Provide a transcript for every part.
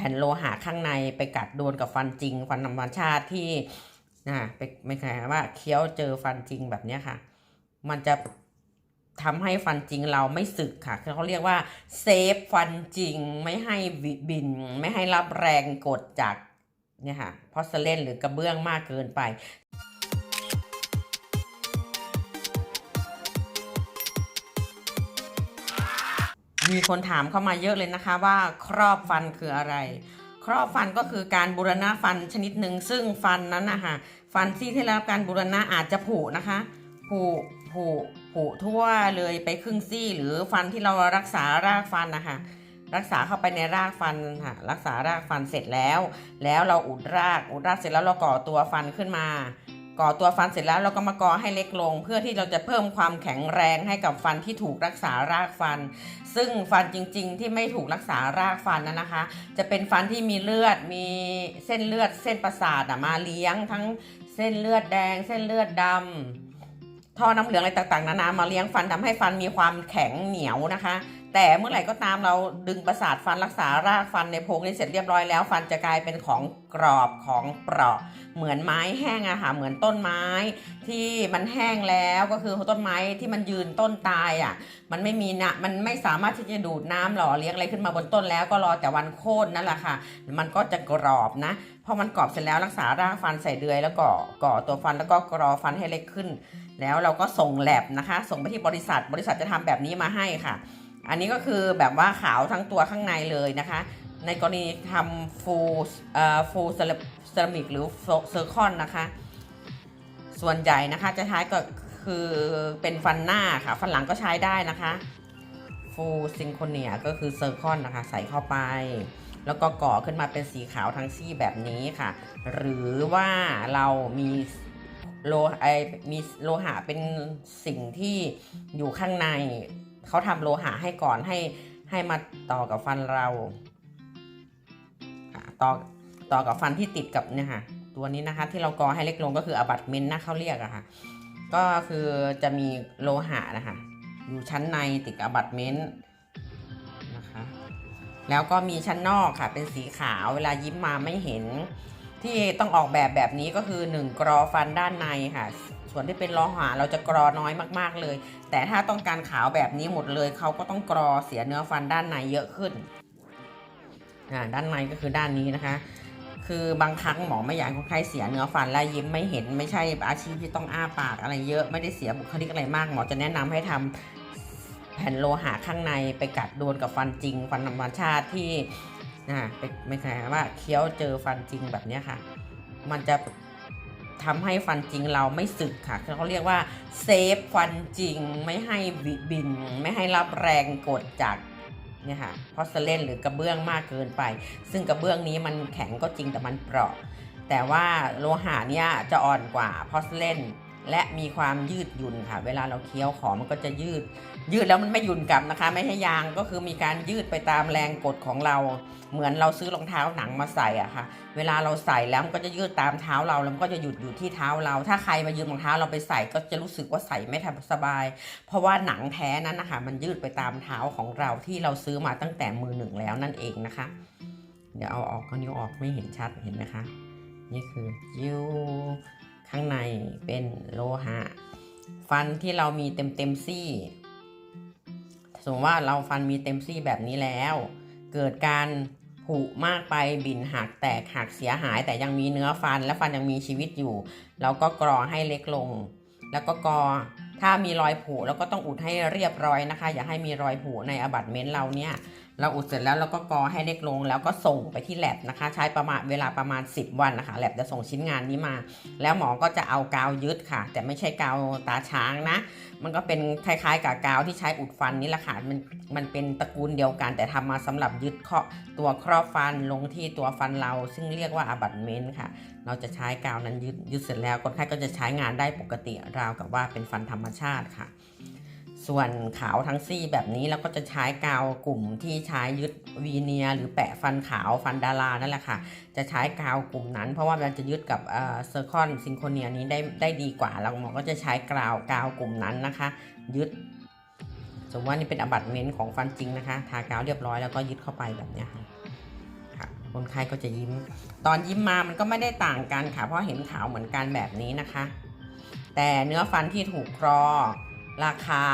ผ่นโลหะข้างในไปกัดโดนกับฟันจริง ฟันธรรมชาติที่นะไปไม่ใช่ว่าเคี้ยวเจอฟันจริงแบบนี้ค่ะ มันจะทำให้ฟันจริงเราไม่สึกค่ะคือเขาเรียกว่าเซฟฟันจริงไม่ให้บิน ไม่ให้รับแรงกดจากเนี่ยค่ะพอสเลนหรือกระเบื้องมากเกินไป มีคนถามเข้ามาเยอะเลยนะคะว่าครอบฟันคืออะไร ครอบฟันก็คือการบูรณะฟันชนิดหนึ่งซึ่งฟันนั้นนะคะฟันที่ที่ได้รับการบูรณะอาจจะผุนะคะผุผุผุทั่วเลยไปครึ่งซี่ หรือฟันที่เรารักษารากฟันนะคะรักษาเข้าไปในรากฟันค่ะรักษารากฟันเสร็จแล้ว แล้วเราอุดรากอุดรากเสร็จแล้วเราก่อตัวฟันขึ้นมา ก่อตัวฟันเสร็จแล้วเราก็มาก่อให้เล็กลง เพื่อที่เราจะเพิ่มความแข็งแรงให้กับฟันที่ถูกรักษารากฟัน ซึ่งฟันจริง ๆ ที่ไม่ถูกรักษารากฟันนั้นนะคะ จะเป็นฟันที่มีเลือดมีเส้นเลือด เส้นประสาทมาเลี้ยงทั้งเส้นเลือดแดง เส้นเลือดดำท่อน้ำเหลืองอะไรต่างๆนานามาเลี้ยงฟันทำให้ฟันมีความแข็งเหนียวนะคะ แต่เมื่อไหร่ก็ตามเราดึงประสาทฟันรักษารากฟันในโพรงนี้เสร็จเรียบร้อยแล้ว ฟันจะกลายเป็นของกรอบของเปราะ เหมือนไม้แห้งอะค่ะเหมือนต้นไม้ ที่มันแห้งแล้วก็คือต้นไม้ที่มันยืนต้นตายอะมันไม่มีนะมันไม่สามารถที่จะดูดน้ำหล่อเลี้ยงอะไรขึ้นมาบนต้นแล้วก็รอแต่วันโค่นนั่นแหละค่ะ มันก็จะกรอบนะพอมันกรอบเสร็จแล้วรักษารากฟันใส่เดือย แล้วก็ก่อตัวฟันแล้วก็กรอฟันให้เล็กขึ้น แล้วเราก็ส่งแลบนะคะ ส่งไปที่บริษัทบริษัทจะทำแบบนี้มาให้ค่ะ อันนี้ก็คือแบบว่าขาวทั้งตัวข้างในเลยนะคะ ในกรณีทำฟูเอ่อฟูเซรามิกหรือเซอร์คอนนะคะ ส่วนใหญ่นะคะจะใช้ก็คือเป็นฟันหน้าค่ะ ฟันหลังก็ใช้ได้นะคะฟูซิงโคเนียก็คือเซอร์คอนนะคะ ใส่เข้าไป แล้วก็ก่อขึ้นมาเป็นสีขาวทั้งซี่แบบนี้ค่ะ หรือว่าเรามีโลไอมีโลหะเป็นสิ่งที่อยู่ข้างใน เขาทำโลหะให้ก่อนให้ให้มาต่อกับฟันเราต่อต่อกับฟันที่ติดกับเนี่ยค่ะตัวนี้นะคะที่เรากอให้เล็กลงก็คืออบัตเมนต์นะเขาเรียกอะค่ะก็คือจะมีโลหะนะคะอยู่ชั้นในติดกับอบัตเมนต์นะคะแล้วก็มีชั้นนอกค่ะเป็นสีขาวเวลายิ้มมาไม่เห็น ที่ต้องออกแบบแบบนี้ก็คือ 1 กรอฟันด้านในค่ะ ส่วนที่เป็นโลหะเราจะกรอน้อยมากๆเลย แต่ถ้าต้องการขาวแบบนี้หมดเลย เขาก็ต้องกรอเสียเนื้อฟันด้านในเยอะขึ้นอ่าด้านในก็คือด้านนี้นะคะ คือบางครั้งหมอไม่อยากให้คนไข้เสียเนื้อฟันและยิ้มไม่เห็นไม่ใช่อาชีพที่ต้องอ้าปากอะไรเยอะไม่ได้เสียบุคลิกอะไรมาก หมอจะแนะนำให้ทำแผ่นโลหะข้างในไปกัดโดนกับฟันจริง ฟันธรรมชาติที่นะไปไม่ใช่ว่าเคี้ยวเจอฟันจริงแบบนี้ค่ะ มันจะ ทำให้ฟันจริงเราไม่สึกค่ะเขาเรียกว่าเซฟฟันจริงไม่ให้วิบิน ไม่ให้รับแรงกดจากเนี่ยค่ะพอสเลนหรือกระเบื้องมากเกินไป ซึ่งกระเบื้องนี้มันแข็งก็จริงแต่มันเปราะ แต่ว่าโลหะเนี่ยจะอ่อนกว่าพอสเลน และมีความยืดหยุ่นค่ะ เวลาเราเคี้ยวของมันก็จะยืด ยืดแล้วมันไม่หยุ่นกลับนะคะ ไม่ใช่ยางก็คือมีการยืดไปตามแรงกดของเรา เหมือนเราซื้อรองเท้าหนังมาใส่อะค่ะ เวลาเราใส่แล้วมันก็จะยืดตามเท้าเราแล้วมันก็จะหยุดอยู่ที่เท้าเรา ถ้าใครมายืมรองเท้าเราไปใส่ก็จะรู้สึกว่าใส่ไม่ทัสบาย เพราะว่าหนังแท้นั้นนะคะ มันยืดไปตามเท้าของเราที่เราซื้อมาตั้งแต่มือหนึ่งแล้วนั่นเองนะคะ เดี๋ยวเอาออกก็นิ้วออกไม่เห็นชัดเห็นไหมคะ นี่คือยิ้ว ข้างในเป็นโลหะ ฟันที่เรามีเต็มเต็มซี่ สมมติว่าเราฟันมีเต็มซี่แบบนี้แล้ว เกิดการผุมากไปบินหักแตกหักเสียหาย แต่ยังมีเนื้อฟันและฟันยังมีชีวิตอยู่ เราก็กรอให้เล็กลง แล้วก็กรอถ้ามีรอยผุเราก็ต้องอุดให้เรียบร้อยนะคะ อย่าให้มีรอยผุในอบัตเมนต์เราเนี่ย เราอุดเสร็จแล้วเราก็กอให้เล็กลง แล้วก็ส่งไปที่แลบนะคะ ใช้ประมาณเวลาประมาณ 10 วันนะคะแลบจะส่งชิ้นงานนี้มา แล้วหมอก็จะเอากาวยึดค่ะ แต่ไม่ใช่กาวตาช้างนะ มันก็เป็นคล้ายๆกับกาวที่ใช้อุดฟันนี่แหละค่ะมันมันเป็นตระกูลเดียวกัน แต่ทำมาสำหรับยึดเคาะตัวครอบฟันลงที่ตัวฟันเรา ซึ่งเรียกว่าอาบัตเมนต์ค่ะ เราจะใช้กาวนั้นยึดยึดเสร็จแล้วคนไข้ก็จะใช้งานได้ปกติราวกับว่าเป็นฟันธรรมชาติค่ะ ส่วนขาวทั้งซี่แบบนี้เราก็จะใช้กาวกลุ่มที่ใช้ยึดวีเนียหรือแปะฟันขาวฟันดารานั่นแหละค่ะ จะใช้กาวกลุ่มนั้น เพราะว่ามันจะยึดกับเซอร์คอนซิงโคเนียนี้ได้ได้ดีกว่า เราหมอก็จะใช้กาวกาวกลุ่มนั้นนะคะ ยึด สมมติว่านี่เป็นอบัตเมนต์ของฟันจริงนะคะ ทากาวเรียบร้อยแล้วก็ยึดเข้าไปแบบนี้ค่ะคนไข้ก็จะยิ้ม ตอนยิ้มมามันก็ไม่ได้ต่างกันค่ะ เพราะเห็นขาวเหมือนกันแบบนี้นะคะ แต่เนื้อฟันที่ถูกกรอ ราคา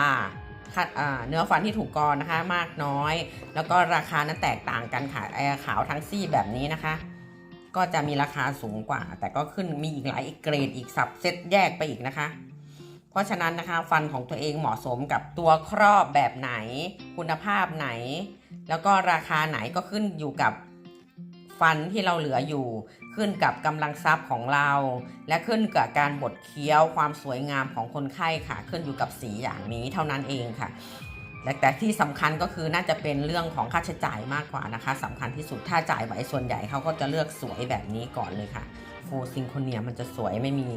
คัดเนื้อฟันที่ถูกกรอนะคะมากน้อย แล้วก็ราคานั้นแตกต่างกันค่ะไอ้ขาวทั้งซี่แบบนี้นะคะ ก็จะมีราคาสูงกว่า แต่ก็ขึ้นมีอีกหลายอีกเกรดอีกสับเซตแยกไปอีกนะคะ เพราะฉะนั้นนะคะฟันของตัวเองเหมาะสมกับตัวครอบแบบไหน คุณภาพไหน แล้วก็ราคาไหนก็ขึ้นอยู่กับฟันที่เราเหลืออยู่ ขึ้นกับกำลังทรัพย์ของเรา และขึ้นกับการบดเคี้ยวความสวยงามของคนไข้ค่ะ ขึ้นอยู่กับสีอย่างนี้เท่านั้นเองค่ะและแต่ที่สำคัญก็คือน่าจะเป็นเรื่องของค่าใช้จ่ายมากกว่านะคะสำคัญที่สุดถ้าจ่ายไหวส่วนใหญ่เขาก็จะเลือกสวยแบบนี้ก่อนเลยค่ะโฟซิงโคเนียมันจะสวยไม่มี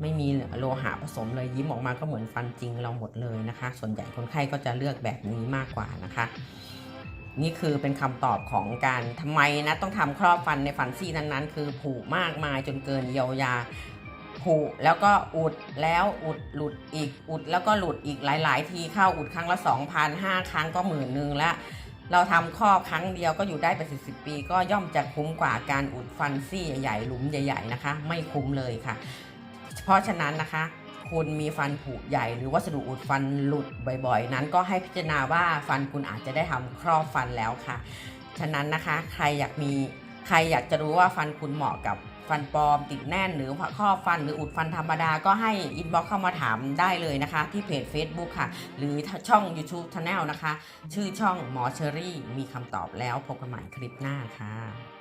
ไม่มีโลหะผสมเลยยิ้มออกมาก็เหมือนฟันจริงเราหมดเลยนะคะ ส่วนใหญ่คนไข้ก็จะเลือกแบบนี้มากกว่านะคะ นี่คือเป็นคำตอบของการทำไมนะต้องทำครอบฟันในฟันซี่นั้นๆ คือผุมากมายจนเกินเยียวยาผุแล้วก็อุดแล้วอุดหลุดอีกอุดแล้วก็หลุดอีกหลาย ๆ ทีเข้าอุดครั้งละ 2,000 5 ครั้งก็หมื่นหนึ่งล้วเราทำข้อครั้งเดียวก็อยู่ได้เป็นสิบสิบปี ก็ย่อมจะคุ้มกว่าการอุดฟันซี่ใหญ่ๆหลุมใหญ่ ๆ นะคะ ไม่คุ้มเลยค่ะ เพราะฉะนั้นนะคะ คุณมีฟันผุใหญ่ หรือวัสดุอุดฟันหลุดบ่อยๆ นั้นก็ให้พิจารณาว่าฟันคุณอาจจะได้ทำครอบฟันแล้วค่ะ ฉะนั้นนะคะใครอยากมีใครอยากจะรู้ว่าฟันคุณเหมาะกับฟันปลอมติดแน่นหรือครอบฟันหรืออุดฟันธรรมดาก็ให้อินบ็อกเข้ามาถามได้เลยนะคะ ที่เพจ Facebook ค่ะ หรือช่อง YouTube Channel นะคะ ชื่อช่องหมอเชอรี่มีคำตอบแล้วพบกันใหม่คลิปหน้าค่ะ